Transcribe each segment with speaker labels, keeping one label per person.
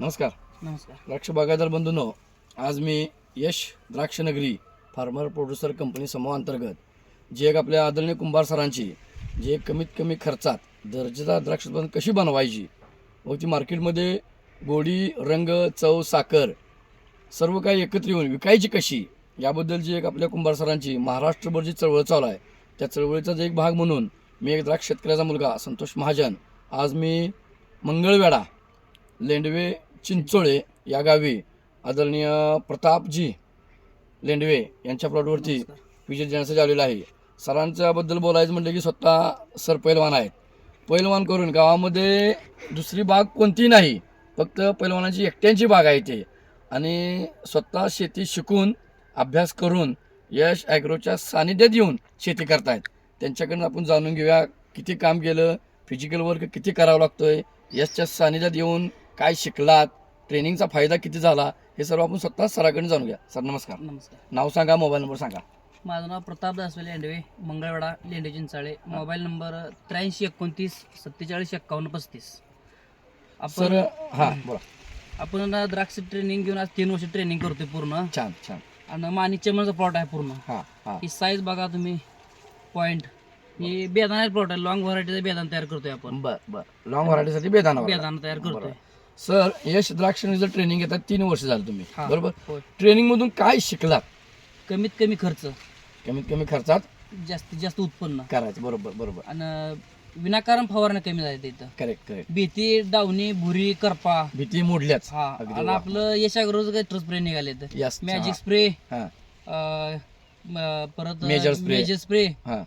Speaker 1: नमस्कार.
Speaker 2: नमस्कार.
Speaker 1: द्राक्ष बागायतदार बंधूंनो आज मी Yash Drakshnagari farmer producer company समूह अंतर्गत जे एक आपल्या आदरणीय कुंभार सरांची जे कमीत कमी खर्चात दर्जेदार द्राक्ष उत्पादन कशी बनवायची व ती मार्केटमध्ये गोडी रंग चव साखर सर्व काही एकत्र येऊन विकायची कशी याबद्दल जी एक आपल्या कुंभार सरांची महाराष्ट्रभर जी चळवळ चालू आहे त्या चळवळीचाच एक भाग म्हणून मी एक द्राक्ष शेतकऱ्याचा मुलगा संतोष महाजन आज मी मंगळवेढा लेंडवे चिंचोळे या गावी आदरणीय प्रतापजी लेंडवे यांच्या प्लॉटवरती. विजिट देण्यासाठी आलेलं आहे. सरांच्याबद्दल बोलायचं म्हटलं की स्वतः सर पैलवान आहेत. पैलवान करून गावामध्ये दुसरी बाग कोणतीही नाही फक्त पैलवानाची एकट्यांची बाग आहे ते आणि स्वतः शेती शिकून अभ्यास करून यश ॲग्रोच्या सानिध्यात येऊन शेती करतायत. त्यांच्याकडून आपण जाणून घेऊया किती काम केलं फिजिकल वर्क किती करावं लागतोय यशच्या सानिध्यात येऊन काय शिकलात? ट्रेनिंगचा फायदा किती झाला? हे सर्व आपण स्वतः सराकडून जाणून घ्या. सर नमस्कार.
Speaker 2: नमस्कार.
Speaker 1: नाव सांगा मोबाईल नंबर सांगा.
Speaker 2: माझं नाव प्रताप दासवे लेंडवे मंगळवेढा लेंडे चिंचाळे. मोबाईल नंबर त्र्याऐंशी एकोणतीस सत्तेचाळीस एक्कावन्न पस्तीस.
Speaker 1: सर हां बोला.
Speaker 2: आपण द्राक्ष ट्रेनिंग घेऊन आज तीन वर्ष ट्रेनिंग करतोय पूर्ण.
Speaker 1: छान छान.
Speaker 2: आणि माणिक चमनचा प्लॉट आहे पूर्ण.
Speaker 1: हां हां.
Speaker 2: ही साईज बघा तुम्ही. पॉईंट ही बेदाना प्लॉट आहे. लॉंग व्हरायटीचा बेदाना तयार करतोय आपण.
Speaker 1: बर बर. लॉंग व्हरायटीसाठी बेदाना.
Speaker 2: बेदाना तयार करतोय.
Speaker 1: सर यश द्राक्षणीचं ट्रेनिंग घेतात तीन वर्ष झालं तुम्ही.
Speaker 2: हा,
Speaker 1: बरोबर?
Speaker 2: होय.
Speaker 1: ट्रेनिंग मधून काय शिकलात?
Speaker 2: कमीत कमी खर्च.
Speaker 1: कमीत कमी खर्चात?
Speaker 2: जास्तीत जास्त उत्पन्न.
Speaker 1: करायचं. बरोबर बरोबर.
Speaker 2: आणि विनाकारण फवारण्या कमी झाल्या तिथं.
Speaker 1: करेक्ट करेक्ट
Speaker 2: भीती डावणी भुरी करपा.
Speaker 1: भीती मोडल्याच.
Speaker 2: हा
Speaker 1: अगदी
Speaker 2: आणि
Speaker 1: वा.
Speaker 2: आपलं यशाग्रोज ट्रस्ट स्प्रे निघाले
Speaker 1: Yes,
Speaker 2: मॅजिक
Speaker 1: हा.
Speaker 2: स्प्रे
Speaker 1: हा.
Speaker 2: परत
Speaker 1: Major spray.
Speaker 2: मेजर स्प्रे
Speaker 1: हा.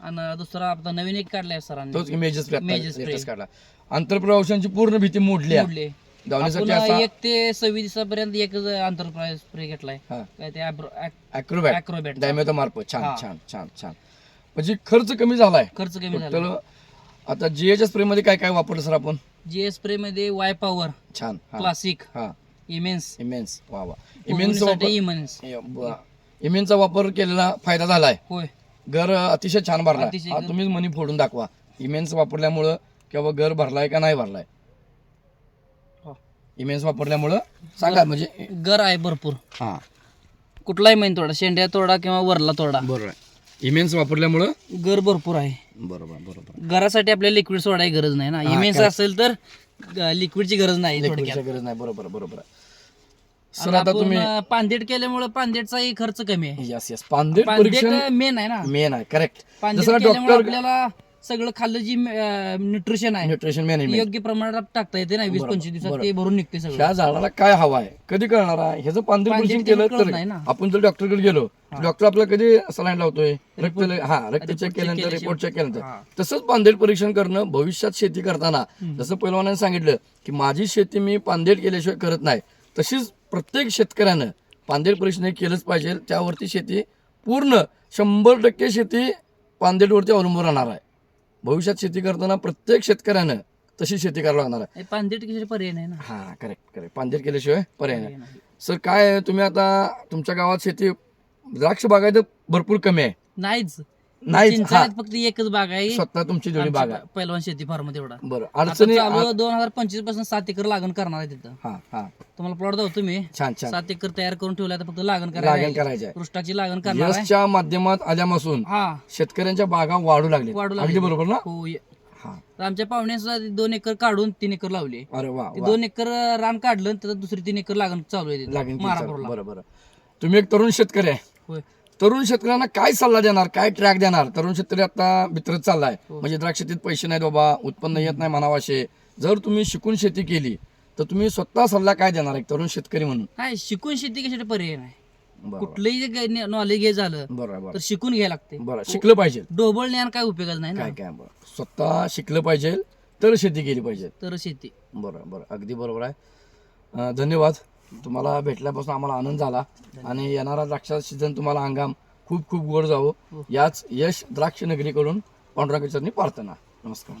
Speaker 2: आणि दुसरा आता नवीन एक काढलाय सरांनी. Major spray.
Speaker 1: काढला. आंतरप्रवाशांची पूर्ण भीती मोडली आहे.
Speaker 2: मोडले.
Speaker 1: धावण्यासाठी
Speaker 2: आपण
Speaker 1: असा
Speaker 2: एक ते सव्वीस दिवसापर्यंत एकच आंतरप्राइज स्प्रे घेतलाय.
Speaker 1: हा.
Speaker 2: काय ते
Speaker 1: अॅक्रोबॅट
Speaker 2: अॅक्रोबॅट
Speaker 1: डायमेटो मार्फत. छान
Speaker 2: हा.
Speaker 1: छान छान छान. म्हणजे खर्च कमी झालाय.
Speaker 2: खर्च कमी झाला
Speaker 1: टोटल आता जीएच्या स्प्रे मध्ये काय काय वापरलं सर आपण?
Speaker 2: जी स्प्रे मध्ये वाय पॉवर
Speaker 1: छान हा.
Speaker 2: क्लासिक
Speaker 1: हा.
Speaker 2: इमेन्स
Speaker 1: इमेन्स वा वा. इमेन्स
Speaker 2: इमेन्स
Speaker 1: इमेन्सचा वापर केलेला फायदा झालाय.
Speaker 2: होय.
Speaker 1: घर अतिशय छान भरलाय.
Speaker 2: अतिशय घर-
Speaker 1: तुम्हीच मनी फोडून दाखवा. इमेन्स वापरल्यामुळं किंवा घर भरलाय का नाही भरलाय.
Speaker 2: हो.
Speaker 1: इमेन्स वापरल्यामुळं सांगा म्हणजे
Speaker 2: गर आहे भरपूर.
Speaker 1: हा.
Speaker 2: कुठलाही महिन तोडा शेंड्या तोडा किंवा वरला तोडा.
Speaker 1: बरोबर आहे इमेन्स वापरल्यामुळं?
Speaker 2: गर भरपूर आहे.
Speaker 1: बरोबर बरोबर.
Speaker 2: घरासाठी आपल्याला लिक्विड सोडायची गरज नाही ना. इमेन्स. असेल तर लिक्विडची गरज नाही थोडक्यात.
Speaker 1: गरज नाही. बरोबर बरोबर आहे. सर आता तुम्ही
Speaker 2: अं, पांदेट केल्यामुळे पांदेटचाही खर्च कमी आहे.
Speaker 1: यस यस परीक्षण
Speaker 2: पांदेट मेन आहे ना.
Speaker 1: मेन आहे करेक्ट
Speaker 2: पांदेट
Speaker 1: जसं
Speaker 2: केल्यामुळे
Speaker 1: डॉक्टर
Speaker 2: आपल्याला सगळं खाल्लं जी न्यूट्रिशन आहे
Speaker 1: न्यूट्रिशन
Speaker 2: ते
Speaker 1: मॅनेजमेंट
Speaker 2: योग्य प्रमाणात टाकता येते ना वीस
Speaker 1: बरोबर,
Speaker 2: पंचवीस दिवसात
Speaker 1: बरोबर.
Speaker 2: ते भरून निघते सगळं.
Speaker 1: ह्या झाडाला काय हवा आहे? कधी कळणार आहे? ह्याचं परीक्षण
Speaker 2: केलं
Speaker 1: तर
Speaker 2: नाही ना.
Speaker 1: आपण जर डॉक्टरकडे गेलो डॉक्टर आपल्याला कधी सलाईन लावतोय? रक्त हा रक्त
Speaker 2: report
Speaker 1: चेक
Speaker 2: check
Speaker 1: केल्यानंतर
Speaker 2: केल्याशिवाय-
Speaker 1: रिपोर्ट चेक केल्यानंतर.
Speaker 2: हा.
Speaker 1: तसंच पांदेट परीक्षण करणं भविष्यात शेती करताना. जसं पैलवानाने सांगितलं की माझी शेती मी पांदेट केल्याशिवाय करत नाही. तशीच प्रत्येक शेतकऱ्यानं पांदेट परीक्षण हे केलंच पाहिजे. त्यावरती शेती पूर्ण शंभर टक्के शेती पांदेटवरती अवलंबून राहणार आहे. भविष्यात शेती करताना प्रत्येक शेतकऱ्यानं तशी शेती करायला लागणार आहे.
Speaker 2: पांदेट कशी पर्याय नाही ना?
Speaker 1: हा करेक्ट करेक्ट पांदेट केल्याशिवाय पर्याय नाही.
Speaker 2: पर्याय नाही.
Speaker 1: सर काय तुम्ही आता तुमच्या गावात शेती द्राक्ष बागायत भरपूर कमी आहे.
Speaker 2: नाहीच.
Speaker 1: हा.
Speaker 2: चिंचाळ्यात फक्त एकच बाग आहे.
Speaker 1: स्वतः तुमची जोडी बाग आहे.
Speaker 2: पहिलवान शेती फार्म तेवढा
Speaker 1: बरं अडचणी
Speaker 2: दोन हजार पंचवीसपासून सात एकर लागण करणार आहे तिथं.
Speaker 1: हा हा.
Speaker 2: तुम्हाला प्लॉट जाऊ तुम्ही
Speaker 1: छान छान.
Speaker 2: सात एकर तयार करून ठेवला तर फक्त लागण
Speaker 1: लागण
Speaker 2: करायला
Speaker 1: करायचं आहे.
Speaker 2: पृष्ठाची लागण करणार आहे.
Speaker 1: यशच्या माध्यमात आल्यापासून
Speaker 2: हा.
Speaker 1: शेतकऱ्यांच्या बागा वाढू लागले
Speaker 2: वाढू
Speaker 1: अगदी
Speaker 2: लागले.
Speaker 1: बरोबर ना?
Speaker 2: हो ये-
Speaker 1: हा.
Speaker 2: तर आमच्या पाहुण्या सुद्धा दोन एकर काढून तीन एकर लावली.
Speaker 1: अरे वा
Speaker 2: ते
Speaker 1: वा.
Speaker 2: दोन एकर रान काढलं तर दुसरी तीन एकर लागण चालू आहे तिथं.
Speaker 1: लागेल की
Speaker 2: मारापूरला.
Speaker 1: बरं बरं. तुम्ही एक तरुण शेतकरी आहे.
Speaker 2: होय.
Speaker 1: तरुण शेतकऱ्यांना काय सल्ला देणार काय ट्रॅक देणार? तरुण शेतकरी आता बित्रत चाललाय.
Speaker 2: हो.
Speaker 1: म्हणजे द्राक्ष शेतीत पैसे नाहीत बाबा उत्पन्न येत नाही म्हणावाशे. जर तुम्ही शिकून शेती केली तर तुम्ही स्वतः सल्ला काय देणार एक तरुण शेतकरी म्हणून?
Speaker 2: नाही शिकून शेती कशासाठी पर्याय नाही. कुठलंही नॉलेज घे झालं
Speaker 1: बरोबर
Speaker 2: तर शिकून घ्यायला लागते.
Speaker 1: बरं शिकलं पाहिजे.
Speaker 2: डोबळ ज्ञान काय उपयोगाचं नाही ना?
Speaker 1: काय काय बरं. स्वतः शिकलं पाहिजे तर शेती केली पाहिजे.
Speaker 2: तर शेती.
Speaker 1: बरं बरं. अगदी बरोबर आहे. अं, धन्यवाद. तुम्हाला भेटल्यापासून आम्हाला आनंद झाला. आणि येणारा द्राक्षाचा सीझन तुम्हाला हंगाम खूप खूप गोड जावो. याच यश द्राक्ष नगरीकडून पांडुरंगाचरणी प्रार्थना नमस्कार.